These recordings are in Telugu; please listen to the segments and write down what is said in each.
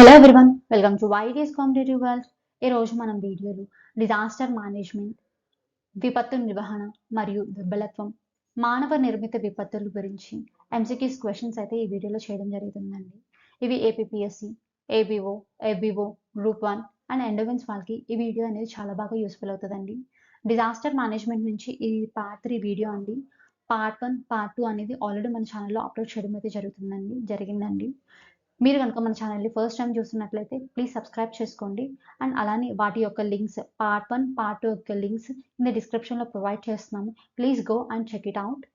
Hello everyone welcome to YDS competitive world ఈ రోజు మనం వీడియోలు డిజాస్టర్ మేనేజ్మెంట్ విపత్తు నిర్వహణ మరియు దుర్బలత్వం మానవ నిర్మిత విపత్తుల గురించి ఎంసీక్యూస్ క్వశ్చన్స్ అయితే ఈ వీడియోలో చేయడం జరుగుతుందండి. ఇవి APSC ABO ABO group one and endowments వాళ్ళకి ఈ వీడియో అనేది చాలా బాగా యూస్ఫుల్ అవుతుందండి. డిజాస్టర్ మేనేజ్మెంట్ నుంచి ఈ పార్ట్ త్రీ వీడియో అండి. పార్ట్ వన్ పార్ట్ టూ అనేది ఆల్రెడీ మన ఛానల్లో అప్లోడ్ చేయడం అయితే జరుగుతుందండి జరిగిందండి. మీరు కనుక మన ఛానల్ని ఫస్ట్ టైం చూస్తున్నట్లయితే ప్లీజ్ సబ్స్క్రైబ్ చేసుకోండి. అండ్ అలానే వాటి యొక్క links part one part two యొక్క లింక్స్ కింద డిస్క్రిప్షన్లో ప్రొవైడ్ చేస్తున్నాము. Please go and check it out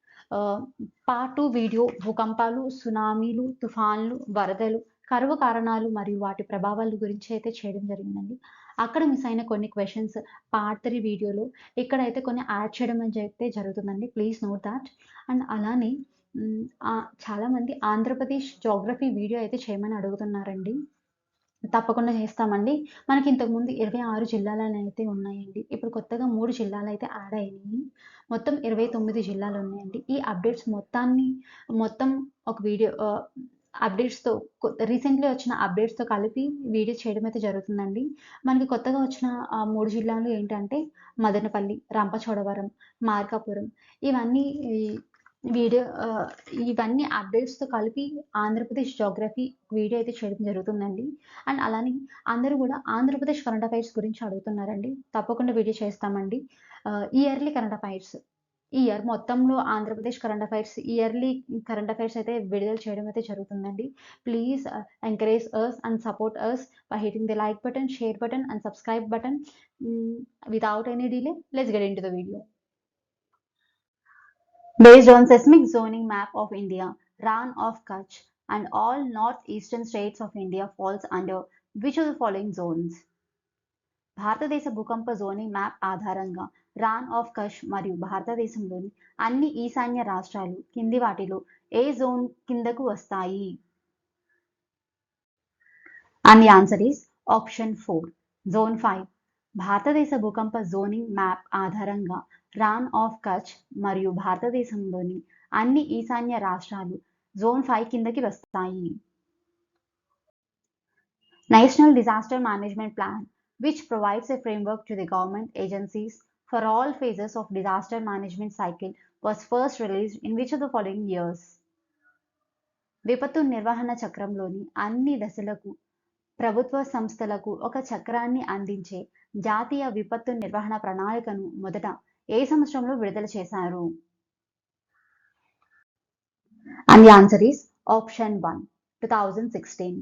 part two video భూకంపాలు సునామీలు తుఫాన్లు వరదలు కరువు కారణాలు మరియు వాటి ప్రభావాల గురించి అయితే చేయడం జరిగిందండి. అక్కడ మిస్ అయిన కొన్ని క్వశ్చన్స్ పార్ట్ త్రీ వీడియోలో ఇక్కడైతే కొన్ని యాడ్ చేయడం అయితే జరుగుతుందండి. ప్లీజ్ నోట్ దాట్ అండ్ అలానే చాలామంది ఆంధ్రప్రదేశ్ జోగ్రఫీ వీడియో అయితే చేయమని అడుగుతున్నారండి. తప్పకుండా చేస్తామండి. మనకి ఇంతకుముందు ఇరవై ఆరు జిల్లాలు అయితే ఉన్నాయండి. ఇప్పుడు కొత్తగా మూడు జిల్లాలు అయితే యాడ్ అయినాయి. మొత్తం ఇరవై తొమ్మిది జిల్లాలు ఉన్నాయండి. ఈ అప్డేట్స్ మొత్తాన్ని మొత్తం ఒక వీడియో అప్డేట్స్తో రీసెంట్లీ వచ్చిన అప్డేట్స్తో కలిపి వీడియో చేయడం అయితే జరుగుతుందండి. మనకి కొత్తగా వచ్చిన ఆ మూడు జిల్లాలు ఏంటంటే మదనపల్లి రంపచోడవరం మార్కాపురం. ఇవన్నీ వీడియో ఇవన్నీ అప్డేట్స్తో కలిపి ఆంధ్రప్రదేశ్ జోగ్రఫీ వీడియో అయితే చేయడం జరుగుతుందండి. అండ్ అలానే అందరూ కూడా ఆంధ్రప్రదేశ్ కరెంట్ అఫైర్స్ గురించి అడుగుతున్నారండి. తప్పకుండా వీడియో చేస్తామండి. ఇయర్లీ కరెంట్ అఫైర్స్ ఈ ఇయర్ మొత్తంలో Andhra Pradesh current affairs yearly current affairs అయితే విడుదల చేయడం అయితే జరుగుతుందండి. Please encourage us and support us by hitting the like button share button and subscribe button without any delay let's get into the video Based on seismic zoning map of India, Ran of Kutch and all northeastern states of India falls under which of the following zones? భారతదేశ భూకంప జోనింగ్ మ్యాప్ ఆధారంగా రాన్ ఆఫ్ కష్ మరియు భారతదేశంలోని అన్ని ఈశాన్య రాష్ట్రాలు కింది వాటిలో ఏ జోన్ కిందకు వస్తాయి and answer is option four zone five భారతదేశ భూకంప జోనింగ్ మ్యాప్ ఆధారంగా రాన్ ఆఫ్ కచ్ మరియు భారతదేశంలోని అన్ని ఈశాన్య రాష్ట్రాలు జోన్ ఫైవ్ కిందకి వస్తాయి. National disaster management plan which provides a framework to the government agencies for all phases of disaster management cycle was first release in which the following years విపత్తు నిర్వహణ చక్రంలోని అన్ని దశలకు ప్రభుత్వ సంస్థలకు ఒక చక్రాన్ని అందించే జాతీయ విపత్తు నిర్వహణ ప్రణాళికను మొదట ఏ సంవత్సరంలో విడుదల చేశారు? And answer is option one two thousand sixteen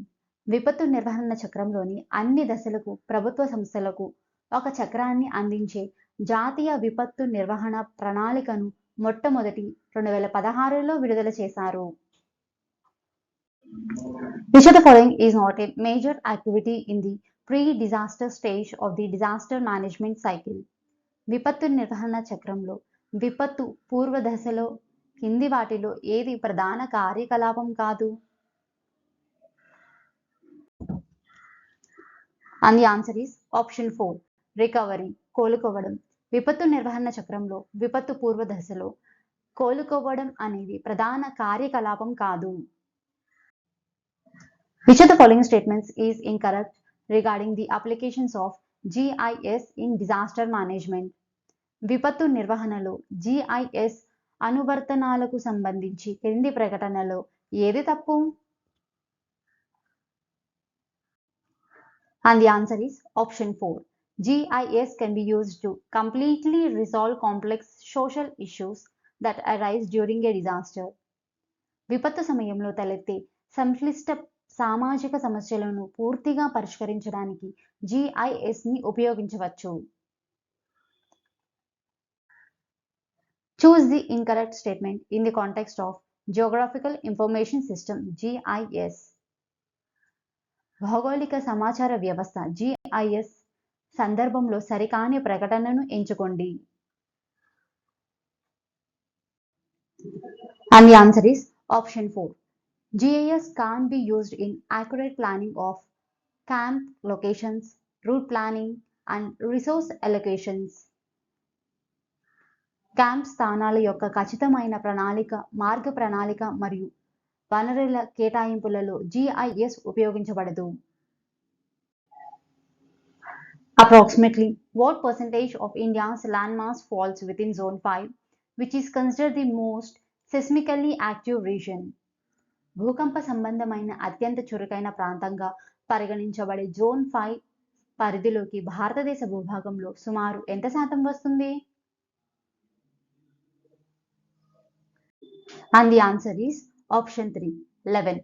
విపత్తు నిర్వహణ చక్రంలోని అన్ని దశలకు ప్రభుత్వ సంస్థలకు ఒక చక్రాన్ని అందించే జాతీయ విపత్తు నిర్వహణ ప్రణాళికను మొట్టమొదటి రెండు వేల పదహారులో విడుదల చేశారు. Which of the following is not a major activity in the pre-disaster stage of? విపత్తు నిర్వహణ చక్రంలో విపత్తు పూర్వ దశలో కింది వాటిలో ఏది ప్రధాన కార్యకలాపం కాదు? And the answer is option four recovery కోలుకోవడం. విపత్తు నిర్వహణ చక్రంలో విపత్తు పూర్వ దశలో కోలుకోవడం అనేది ప్రధాన కార్యకలాపం కాదు. Which of the following statements is incorrect regarding the applications of GIS in disaster management విపత్తు నిర్వహణలో జిఐఎస్ అనువర్తనాలకు సంబంధించి క్రింది ప్రకటనలో ఏది తప్పు? And the answer is option four GIS can be use to completely resolve complex social issues that arise during a disaster విపత్తు సమయంలో తలెత్తే సంక్లిష్ట సామాజిక సమస్యలను పూర్తిగా పరిష్కరించడానికి జిఐఎస్ని ని ఉపయోగించవచ్చు. Choose the incorrect statement in the context of geographical information system G I S భౌగోళిక సమాచార వ్యవస్థ జిఐఎస్ సందర్భంలో సరికాని ప్రకటనను ఎంచుకోండి. And the answer is option four G I S can be used in accurate planning of camp locations route planning and resource allocations camp స్థానాల యొక్క ఖచ్చితమైన ప్రణాళిక మార్గ ప్రణాళిక మరియు వనరుల కేటాయింపులలో జిఐఎస్ ఉపయోగించబడదు Approximately what percentage of India's landmass falls within Zone 5, which is considered the most seismically active region? భూకంప సంబంధమైన అత్యంత చురుకైన ప్రాంతంగా పరిగణించబడే జోన్ ఫైవ్ పరిధిలోకి భారతదేశ భూభాగంలో సుమారు ఎంత శాతం వస్తుంది? And the answer is option three eleven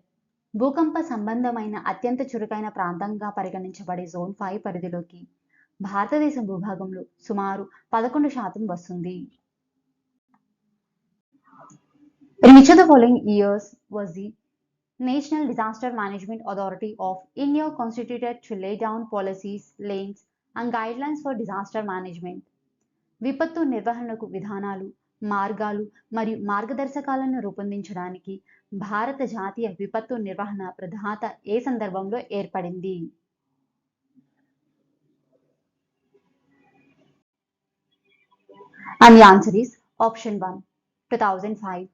భూకంప సంబంధమైన అత్యంత చురుకైన ప్రాంతంగా పరిగణించబడే జోన్ ఫైవ్ పరిధిలోకి భారతదేశం భూభాగంలో సుమారు పదకొండు శాతం వస్తుంది. In which of the following years was the National Disaster Management Authority of India constituted to lay down policies, lanes, and guidelines for disaster management? విపత్తు నిర్వహణకు విధానాలు మార్గాలు మరియు మార్గదర్శకాలను రూపొందించడానికి భారత జాతీయ విపత్తు నిర్వహణ ప్రధాత ఏ సందర్భంలో ఏర్పడింది and the answer is option one two thousand five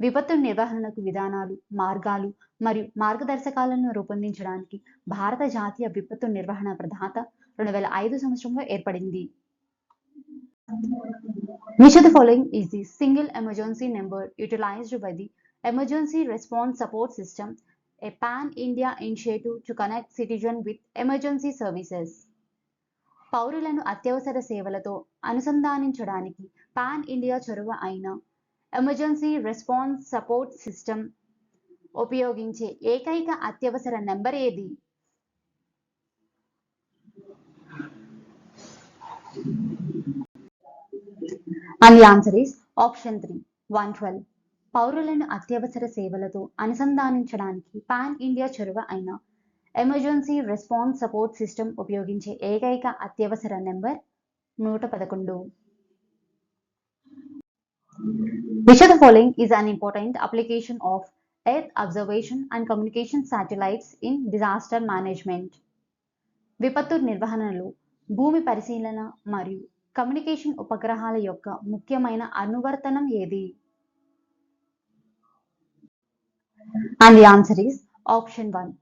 విపత్తు నిర్వహణకు విధానాలు మార్గాలు మరియు మార్గదర్శకాలను రూపొందించడానికి భారత జాతీయ విపత్తు నిర్వహణ ప్రధాత రెండు వేల ఐదు సంవత్సరంలో ఏర్పడింది. Mission following is single emergency number utilized by the emergency response support system a pan India initiative to connect citizen with emergency services పౌరులను అత్యవసర సేవలతో అనుసంధానించడానికి పాన్ ఇండియా చొరవ అయిన ఎమర్జెన్సీ రెస్పాన్స్ సపోర్ట్ సిస్టమ్ ఉపయోగించే ఏకైక అత్యవసర నెంబర్ ఏది? And the answer is option three one twelve పౌరులను అత్యవసర సేవలతో అనుసంధానించడానికి పాన్ ఇండియా చొరవ అయిన ఎమర్జెన్సీ రెస్పాన్స్ సపోర్ట్ సిస్టమ్ ఉపయోగించే ఏకైక అత్యవసర నెంబర్ నూట పదకొండు. Which of the following is an important application of Earth observation and communication satellites in disaster management? విపత్తు నిర్వహణలో భూమి పరిశీలన మరియు కమ్యూనికేషన్ ఉపగ్రహాల యొక్క ముఖ్యమైన అనువర్తనం ఏది? And the answer is option one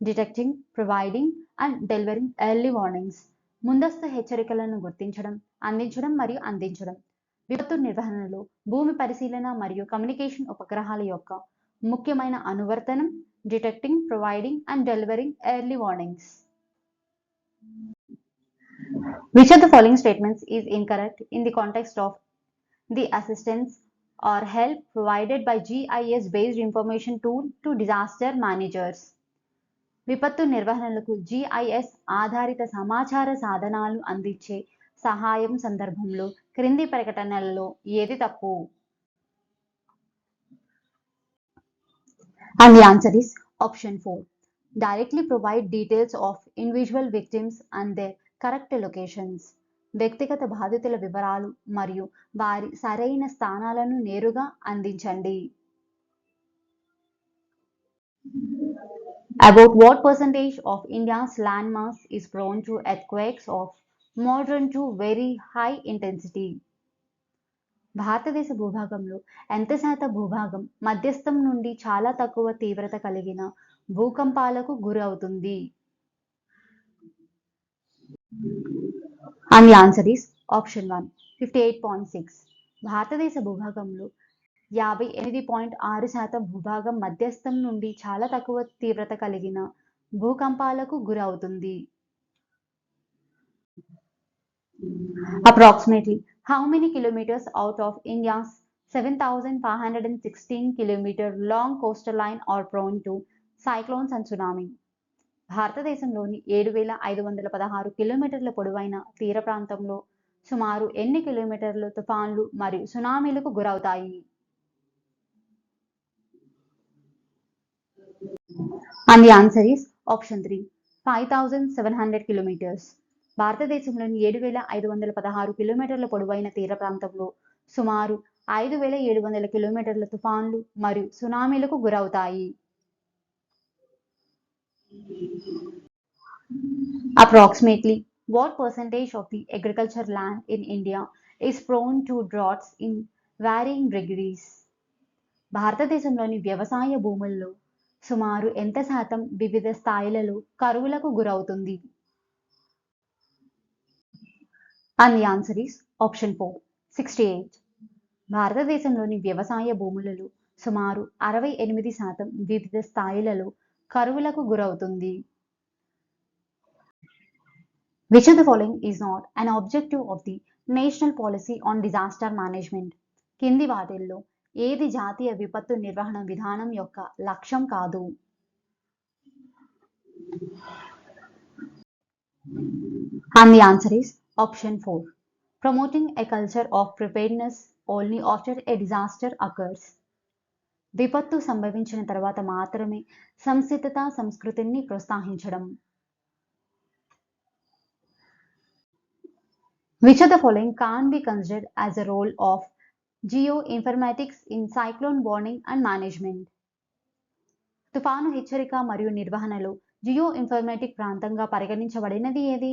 detecting providing and delivering early warnings ముందస్తు హెచ్చరికలను గుర్తించడం అందించడం మరియు అందించడం. విపత్తు నిర్వహణలో భూమి పరిశీలన మరియు కమ్యూనికేషన్ ఉపగ్రహాల యొక్క ముఖ్యమైన అనువర్తనం detecting providing and delivering early warnings Which of the following statements is incorrect in the context of the assistance or help provided by GIS based information tool to disaster managers? విపత్తు నిర్వహణలకు జిఐఎస్ ఆధారిత సమాచార సాధనాలు అందించే సహాయం సందర్భంలో క్రింది ప్రకటనలలో ఏది తప్పు? And the answer is option four directly provide details of individual victims and their correct locations వ్యక్తిగత బాధితుల వివరాలు మరియు వారి సరైన స్థానాలను నేరుగా అందించండి. About what of India's India's landmass is prone to earthquakes of moderate to very high intensity. భారతదేశ భూభాగంలో ఎంత శాతం భూభాగం మధ్యస్థం నుండి చాలా తక్కువ తీవ్రత కలిగిన భూకంపాలకు గురి అవుతుంది and answer is option one fifty eight point six భారతదేశ భూభాగంలో యాభై ఎనిమిది పాయింట్ ఆరు శాతం భూభాగం మధ్యస్థం నుండి చాలా తక్కువ తీవ్రత కలిగిన భూకంపాలకు గురవుతుంది. Approximately how many kilometres out of India seven thousand five hundred and sixteen kilometre long coastal line are prone to cyclones and tsunami భారతదేశంలోని ఏడు వేల ఐదు వందల పదహారు కిలోమీటర్ల పొడవైన తీర ప్రాంతంలో సుమారు ఎన్ని కిలోమీటర్లు తుఫాన్లు మరియు సునామీలకు గురవుతాయి? And the answer is option three five thousand seven hundred kilometres భారతదేశంలోని ఏడు వేల ఐదు వందల పదహారు కిలోమీటర్ల పొడవైన తీర ప్రాంతంలో సుమారు ఐదు వేల ఏడు వందల కిలోమీటర్ల తుఫాన్లు మరియు సునామీలకు గురవుతాయి. Approximately what percentage of the agriculture land in India is prone to droughts in varying degrees భారతదేశంలోని వ్యవసాయ భూముల్లో సుమారు ఎంత శాతం వివిధ స్థాయిలలో కరువులకు గురవుతుంది? And the answer is option four sixty eight భారతదేశంలోని వ్యవసాయ భూములలో సుమారు అరవై ఎనిమిది శాతం వివిధ స్థాయిలలో కరువులకు గురవుతుంది. Which of the following is not an objective of the national policy on disaster management కింది వాటిల్లో ఏది జాతీయ విపత్తు నిర్వహణ విధానం యొక్క లక్ష్యం కాదు. And the answer is option 4. Promoting a culture of preparedness only after a disaster occurs. విపత్తు సంభవించిన తర్వాత మాత్రమే సంసిద్ధత సంస్కృతిని ప్రోత్సహించడం Which of the following can't be considered as a role of geoinformatics in cyclone warning and management? తుఫాను హెచ్చరిక మరియు నిర్వహణలో జియో ఇన్ఫర్మేటిక్ ప్రాంతంగా పరిగణించబడినది ఏది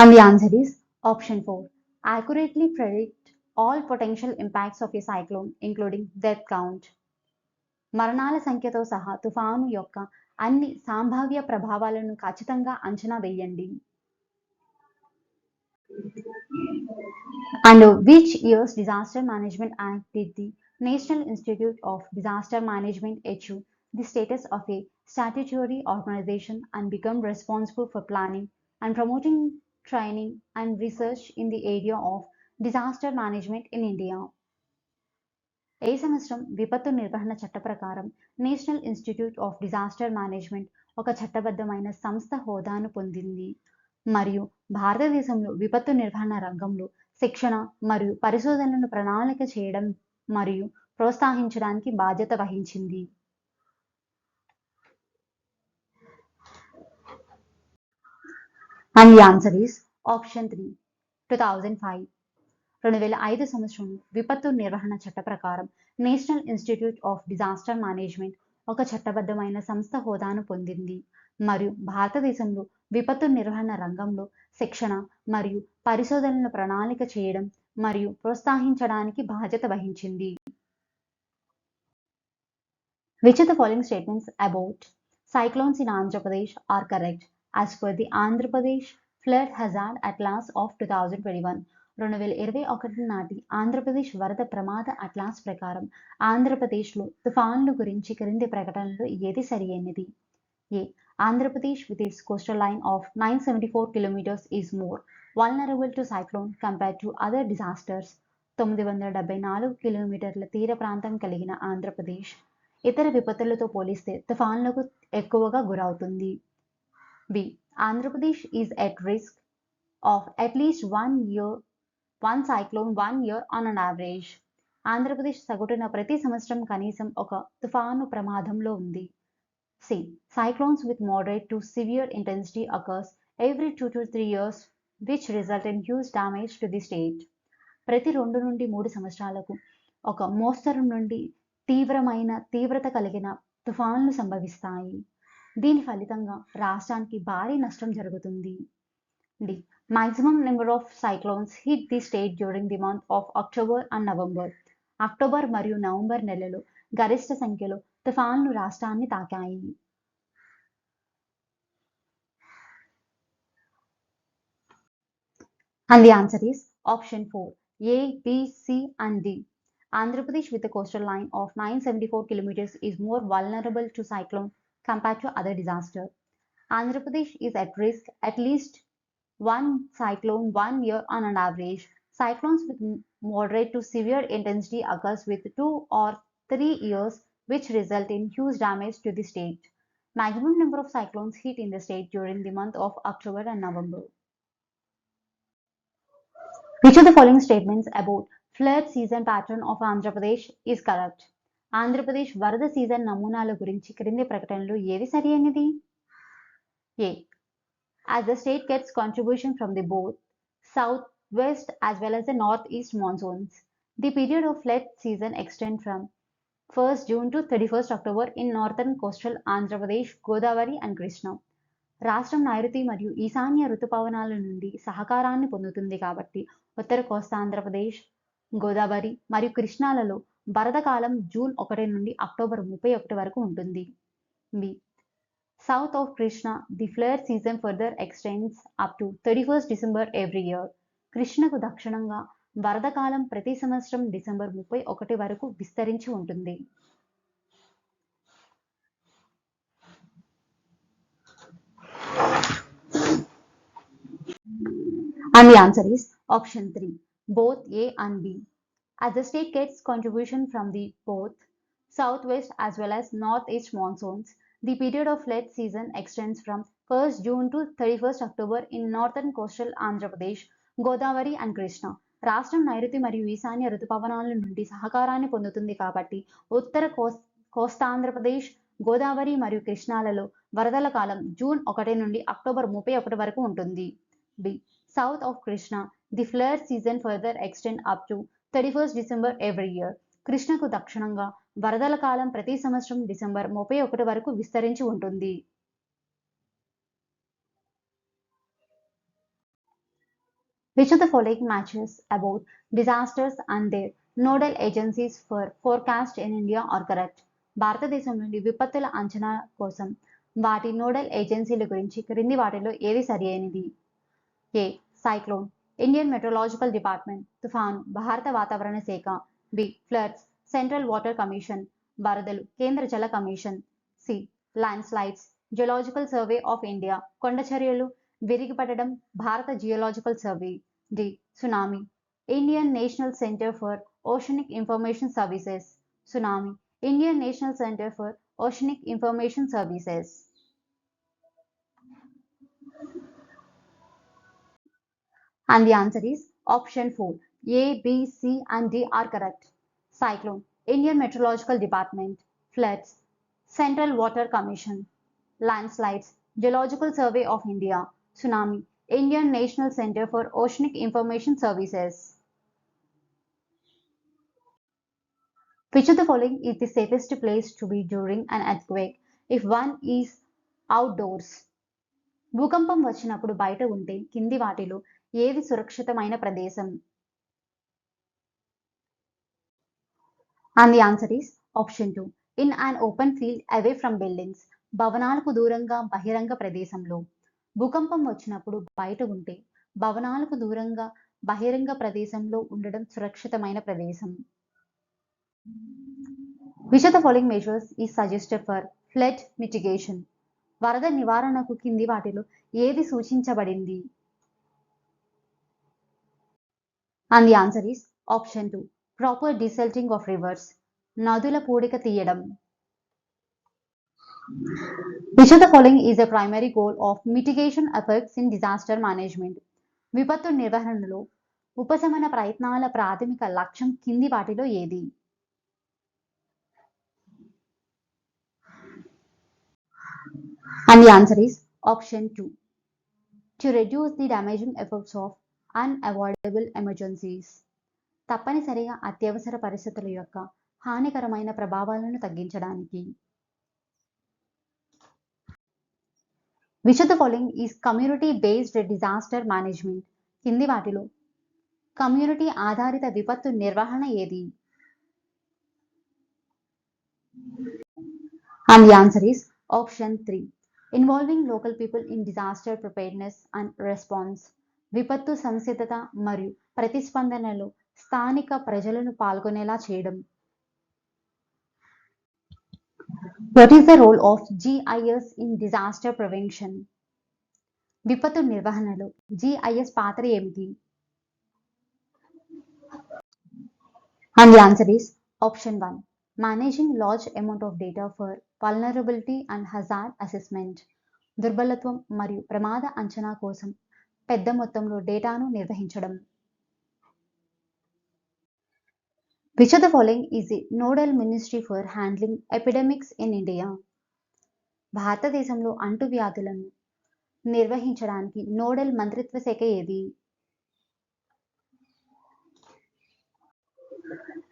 And the answer is option 4. Accurately predict all potential impacts of a cyclone, including death count. మరణాల సంఖ్యతో సహా తుఫాను యొక్క అన్ని సంభావ్య ప్రభావాలను ఖచ్చితంగా అంచనా వేయండి and which years disaster management act did the national institute of disaster management achieve the status of a statutory organisation and become responsible for planning and promoting training and research in the area of disaster management in India. ఏ సంవత్సరం విపత్తు నిర్వహణ చట్ట ప్రకారం national institute of disaster management ఒక చట్టబద్ధమైన సంస్థ హోదాను పొందింది మరియు భారతదేశంలో విపత్తు నిర్వహణ రంగంలో శిక్షణ మరియు పరిశోధనలను ప్రణాళిక చేయడం మరియు ప్రోత్సహించడానికి బాధ్యత వహించింది and the answer is option three two thousand five రెండు వేల ఐదు సంవత్సరంలో విపత్తు నిర్వహణ చట్ట ప్రకారం national institute of disaster management ఒక చట్టబద్ధమైన సంస్థ హోదాను పొందింది. మరియు భారతదేశంలో విపత్తు నిర్వహణ రంగంలో శిక్షణ మరియు పరిశోధనలను ప్రణాళిక చేయడం మరియు ప్రోత్సహించడానికి బాధ్యత వహించింది. Which of the following statements about cyclones in Andhra Pradesh are correct are correct as per the Andhra Pradesh Flood Hazard Atlas of 2021. రెండు వేల ఇరవై ఒకటి నాటి ఆంధ్రప్రదేశ్ వరద ప్రమాద అట్లాస్ ప్రకారం ఆంధ్రప్రదేశ్లో తుఫాన్లు గురించి క్రింది ప్రకటనలో ఏది సరియైనది A. Andhra Pradesh with its coastal line of nine seventy four kilometres is more vulnerable to cyclone compare to other disasters తొమ్మిది వందల డెబ్బై నాలుగు కిలోమీటర్ల తీర ప్రాంతం కలిగిన ఆంధ్రప్రదేశ్ ఇతర విపత్తులతో పోలిస్తే తుఫాన్లకు ఎక్కువగా గురవుతుంది. B Andhra Pradesh at at risk of least one year one cyclone one year on an average. Andhra Pradesh సగటున ప్రతి సంవత్సరం కనీసం ఒక తుఫాను ప్రమాదంలో ఉంది. C cyclones with moderate to severe intensity occurs every two to three years which result in huge damage to the state ప్రతి రెండు నుండి మూడు సంవత్సరాలకు ఒక మోస్తరు నుండి తీవ్రమైన తీవ్రత కలిగిన తుఫాన్లు సంభవిస్తాయి. దీని ఫలితంగా రాష్ట్రానికి భారీ నష్టం జరుగుతుంది. D. Number of cyclones hit the state during the month of October and November October మరియు నవంబర్ నెలలో గరిష్ట సంఖ్యలో తుఫాన్లు రాష్ట్రాన్ని తాకాయి. And the answer is option four A BC and the Andhra Pradesh with coastal line of nine seventy four kilometres is more vulnerable to cyclone compared to other disaster. Andhra Pradesh is at risk at least one cyclone one year on an average. Cyclones with moderate to severe intensity occurs with two or three years which result in huge damage to the state. Maximum number of cyclones hit in the state during the month of October and November. Which of the following statements about flood season pattern of Andhra Pradesh is correct? Andhra Pradesh వరద సీజన్ నమూనాల గురించి క్రింది ప్రకటనలు ఏది సరి అయినది? A. As the state gets contribution from the both south west as well as the north east monsoons the period of flood season extend from first June to thirty first October in northern coastal Andhra Pradesh Godavari and Krishna రాష్ట్రం నైరుతి మరియు ఈశాన్య ఋతుపవనాల నుండి సహకారాన్ని పొందుతుంది కాబట్టి ఉత్తర కోస్తా ఆంధ్రప్రదేశ్ గోదావరి మరియు కృష్ణాలలో వరద కాలం జూన్ ఒకటి నుండి అక్టోబర్ ముప్పై ఒకటి వరకు ఉంటుంది. మీ south of Krishna the flood season further extends up to thirty first December every year కృష్ణకు దక్షిణంగా వరద కాలం ప్రతి సంవత్సరం డిసెంబర్ ముప్పై ఒకటి వరకు విస్తరించి ఉంటుంది. And answer is option three both A and B As the state gets contribution from the both southwest as well as northeast monsoons, the period of flood season extends from 1st June to 31st October in northern coastal Andhra Pradesh, Godavari and Krishna రాష్ట్రం నైరుతి మరియు ఈశాన్య ఋతుపవనాల నుండి సహకారాన్ని పొందుతుంది కాబట్టి ఉత్తర కోస్ కోస్తాంధ్రప్రదేశ్ గోదావరి మరియు కృష్ణాలలో వరదల కాలం జూన్ ఒకటి నుండి అక్టోబర్ ముప్పై ఒకటి వరకు ఉంటుంది B south of Krishna the the season further extend up to thirty first December every year కృష్ణకు దక్షిణంగా వరదల కాలం ప్రతి సంవత్సరం డిసెంబర్ ముప్పై ఒకటి వరకు విస్తరించి ఉంటుంది. Which of the following matches about disasters and their nodal agencies for forecast in India are correct భారతదేశం నుండి విపత్తుల అంచనా కోసం వాటి నోడల్ ఏజెన్సీల గురించి క్రింది వాటిలో ఏవి సరి అయినది? A cyclone Indian meteorological department తుఫాను భారత వాతావరణ శాఖ B floods central water commission వరదలు కేంద్ర జల commission C landslides geological survey of India కొండ చర్యలు విరిగిపడడం భారత geological survey D tsunami Indian national centre for oceanic information services tsunami Indian national centre for oceanic information services And the answer is option 4. A, B, C and D are correct. Cyclone, Indian Meteorological Department, floods, Central Water Commission, landslides, Geological Survey of India, tsunami, Indian National Center for Oceanic Information Services. Which of the following is the safest place to be during an earthquake if one is outdoors? భూకంపం వచ్చినప్పుడు బయట ఉంటే కింది వాటిలో ఏది సురక్షితమైన ప్రదేశం? And the answer is option two in an open field away from buildings భవనాలకు దూరంగా బహిరంగ ప్రదేశంలో. భూకంపం వచ్చినప్పుడు బయట ఉంటే భవనాలకు దూరంగా బహిరంగ ప్రదేశంలో ఉండడం సురక్షితమైన ప్రదేశం. Which of the following measures is suggested for flood mitigation వరద నివారణకు కింది వాటిలో ఏది సూచించబడింది? And the answer is option two proper desilting of rivers నదుల పూడిక తీయడం. Which of the following is the primary goal of mitigation effects in disaster management విపత్తు నిర్వహణలో ఉపశమన ప్రయత్నాల ప్రాథమిక లక్ష్యం కింది వాటిలో ఏది? And the answer is option 2. To reduce the damaging effects of unavoidable emergencies తప్పనిసరిగా అత్యవసర పరిస్థితుల యొక్క హానికరమైన ప్రభావాలను తగ్గించడానికి. Which the following is community based disaster management కింది వాటిలో కమ్యూనిటీ ఆధారిత విపత్తు నిర్వహణ ఏది? And the answer is option three involving local people in disaster preparedness and response విపత్తు సంసిద్ధత మరియు ప్రతిస్పందనలో స్థానిక ప్రజలను పాల్గొనేలా చేయడం. What is the role of GIS in disaster prevention విపత్తు నిర్వహణలో జిఐఎస్ పాత్ర ఏమిటి? And the answer is option one managing large amount of data for vulnerability and hazard assessment దుర్బలత్వం మరియు ప్రమాద అంచనా కోసం పెద్ద మొత్తంలో డేటాను నిర్వహించడం. Which of the following is the nodal ministry for handling epidemics in India భారతదేశంలో అంటువ్యాధులను నిర్వహించడానికి నోడల్ మంత్రిత్వ శాఖ ఏది?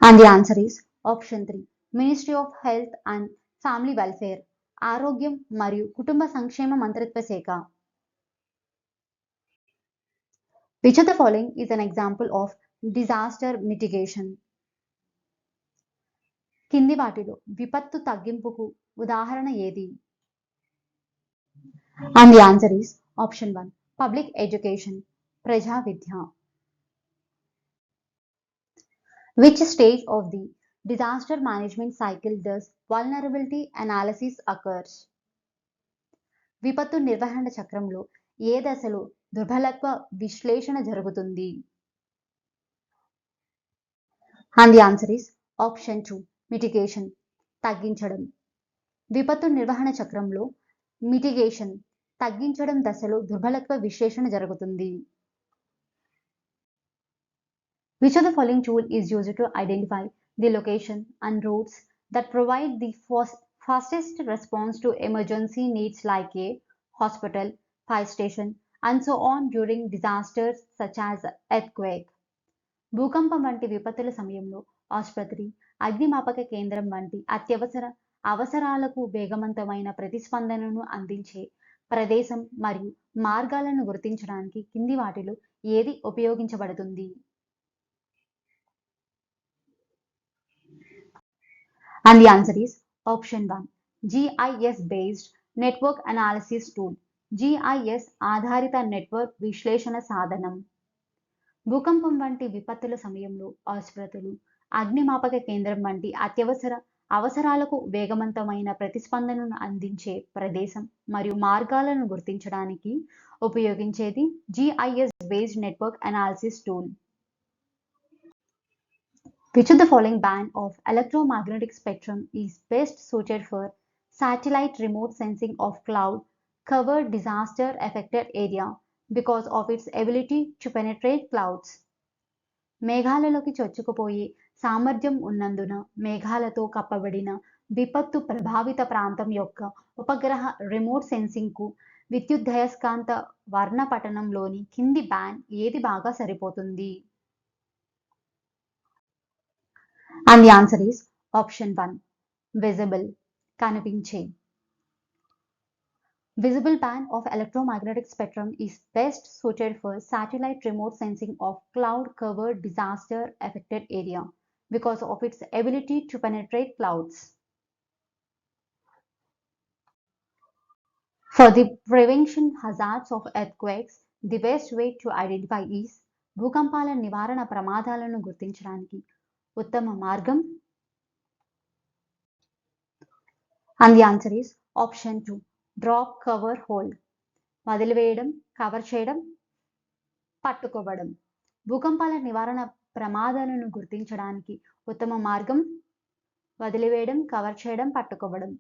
And the answer is option three ministry of health and family welfare ఆరోగ్యం మరియు కుటుంబ సంక్షేమ మంత్రిత్వ శాఖ which of the following is an example of disaster mitigation కింది వాటిలో విపత్తు తగ్గింపుకు ఉదాహరణ ఏది And the answer is option 1 public education, Praja Vidya. Which stage of the disaster management cycle does vulnerability analysis occurs? విపత్తు నిర్వహణ చక్రంలో ఏ దశలో దుర్బలత్వ విశ్లేషణ జరుగుతుంది. And the answer is option two mitigation తగ్గించడం. విపత్తు నిర్వహణ చక్రంలో మిటిగేషన్ తగ్గించడం దశలో దుర్బలత్వ విశ్లేషణ జరుగుతుంది. Which of the following tool is use to identify the location and routes that provide the fast fastest response to emergency needs like a hospital fire station and so on during disasters such as earthquake? భూకంపం వంటి విపత్తుల సమయంలో ఆసుపత్రి అగ్నిమాపక కేంద్రం వంటి అత్యవసర అవసరాలకు వేగవంతమైన ప్రతిస్పందనను అందించే ప్రదేశం మరియు మార్గాలను గుర్తించడానికి కింది వాటిలో ఏది ఉపయోగించబడుతుంది And the answer is option 1 GIS based network analysis tool. G I S ఆధారిత నెట్వర్క్ విశ్లేషణ సాధనం. భూకంపం వంటి విపత్తుల సమయంలో ఆసుపత్రులు అగ్నిమాపక కేంద్రం వంటి అత్యవసర అవసరాలకు వేగవంతమైన ప్రతిస్పందనను అందించే ప్రదేశం మరియు మార్గాలను గుర్తించడానికి ఉపయోగించేది GIS based network analysis tool which the following band of electro electromagnetic spectrum is best suited for satellite remote sensing of cloud covered disaster affected area because of its ability to penetrate clouds? మేఘాలలోకి చొచ్చుకుపోయే సామర్థ్యం ఉన్నందున మేఘాలతో కప్పబడిన విపత్తు ప్రభావిత ప్రాంతం యొక్క ఉపగ్రహ రిమోట్ సెన్సింగ్కు విద్యుద్దయస్కాంత వర్ణపటనంలోని కింది బ్యాన్ ఏది బాగా సరిపోతుంది and the answer is option one visible కనిపించే Visible band of electromagnetic spectrum is best suited for satellite remote sensing of cloud covered disaster affected area because of its ability to penetrate clouds. For the prevention hazards of earthquakes, the best way to identify is భూకంపాల నివారణ ప్రమాదాలను గుర్తించడానికి ఉత్తమ మార్గం and the answer is option two Drop cover hold వదిలివేయడం కవర్ చేయడం పట్టుకోవడం భూకంపాల నివారణ ప్రమాదాలను గుర్తించడానికి ఉత్తమ మార్గం వదిలివేయడం కవర్ చేయడం పట్టుకోవడం